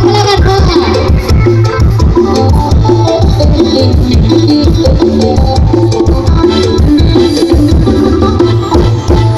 ভোলা